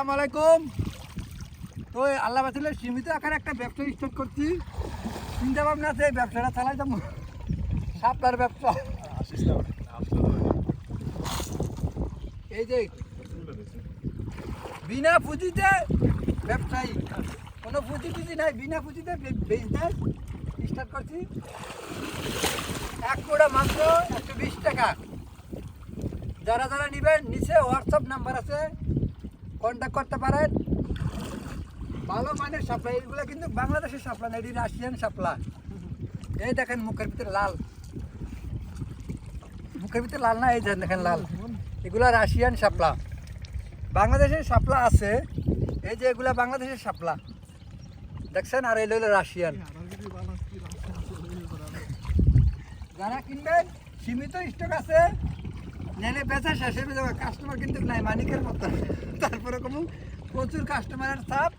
আসসালামু আলাইকুম। তো আল্লাহ বাতিলের সীমিত আকারে একটা ব্যবসা স্টার্ট করছি। চিন্তা ভাবনা আছে ব্যবসাটা চালাই যাব। সাপলার ব্যবসা। এই যে, বিনা পুঁজিতে ব্যবসায়ী। কোনো পুঁজি টুজি নাই, বিনা পুঁজিতে বিজনেস স্টার্ট করছি। এক কোটা মাত্র একশো বিশ টাকা। যারা যারা নেবেন, নিচে হোয়াটসঅ্যাপ নাম্বার আছে। কন্ট্যাক্ট করতে পারেন। ভালো মানের সাপ্লাই, এগুলো কিন্তু বাংলাদেশের সাপ্লা না, এটি রাশিয়ান সাপ্লা এই দেখেন মুখের ভিতরে লাল। মুখের ভিতরে লাল না, এই দেখেন লাল। এগুলা রাশিয়ান সাপলা বাংলাদেশের সাপলা আছে, এই যে এগুলা বাংলাদেশের সাপলা দেখছেন? আর হলো রাশিয়ান। যারা কিনবেন, সীমিত স্টক আছে, নেলে বেচা শেষ কাস্টমার কিন্তু নাই মানিকের মতো। তারপরে কোনো প্রচুর কাস্টমারের চাপ